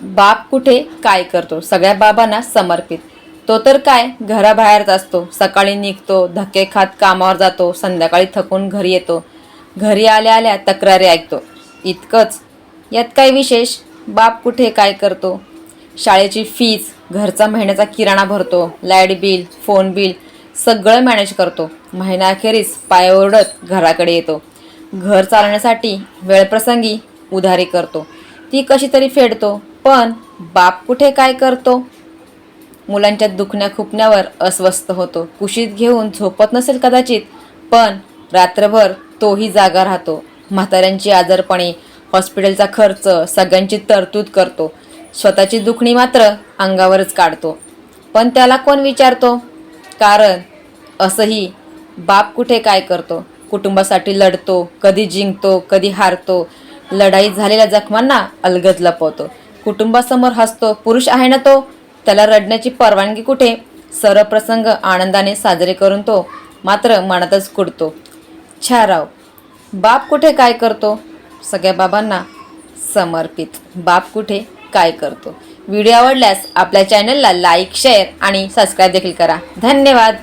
बाप कुठे काय करतो सगळ्या बाबांना समर्पित. तो तर काय घराबाहेरच असतो. सकाळी निघतो धक्के खात कामावर जातो संध्याकाळी थकून घरी येतो. घरी आल्या आल्या तक्रारी ऐकतो. इतकंच. यात काय विशेष? बाप कुठे काय करतो? शाळेची फीज घरचा महिन्याचा किराणा भरतो लाइट बिल फोन बिल सगळं मॅनेज करतो. महिनाअखेरीस पाय ओरडत घराकडे येतो. घर चालवण्यासाठी वेळप्रसंगी उधारी करतो. ती कशी तरी फेडतो. पण बाप कुठे काय करतो? मुलांच्या दुखण्या खुपण्यावर अस्वस्थ होतो. कुशीत घेऊन झोपत नसेल कदाचित पण रात्रभर तोही जागा राहतो. म्हाताऱ्यांची आजारपणे हॉस्पिटलचा खर्च सगळ्यांची तरतूद करतो. स्वतःची दुखणी मात्र अंगावरच काढतो. पण त्याला कोण विचारतो? कारण असंही बाप कुठे काय करतो? कुटुंबासाठी लढतो कधी जिंकतो कधी हारतो. लढाई झालेल्या जखमांना अलगद लपवतो. कुटुंबासमोर हसतो पुरुष आहे ना तो? त्याला रडण्याची परवानगी कुठे? सर्व प्रसंग आनंदाने साजरे करून तो मात्र मनातच कुडतो. छाराव बाप कुठे काय करतो? सगळ्या बाबांना समर्पित. बाप कुठे काय करतो? व्हिडिओ आवडल्यास आपल्या चॅनलला लाईक शेअर आणि सबस्क्राईब देखील करा. धन्यवाद.